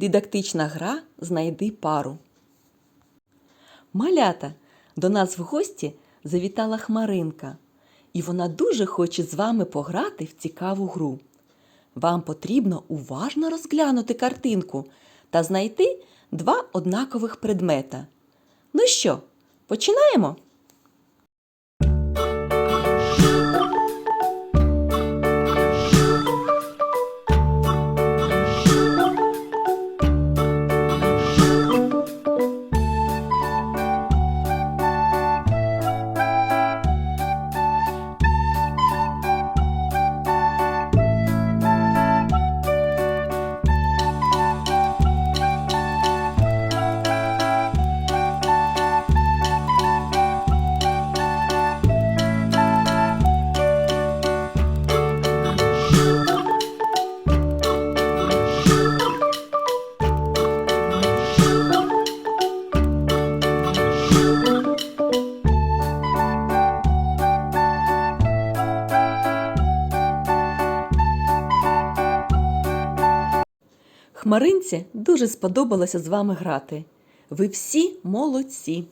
Дидактична гра Знайди пару. Малята, до нас в гості завітала Хмаринка, і вона дуже хоче з вами пограти в цікаву гру. Вам потрібно уважно розглянути картинку та знайти два однакових предмета. Ну що, починаємо? Хмаринці дуже сподобалося з вами грати. Ви всі молодці.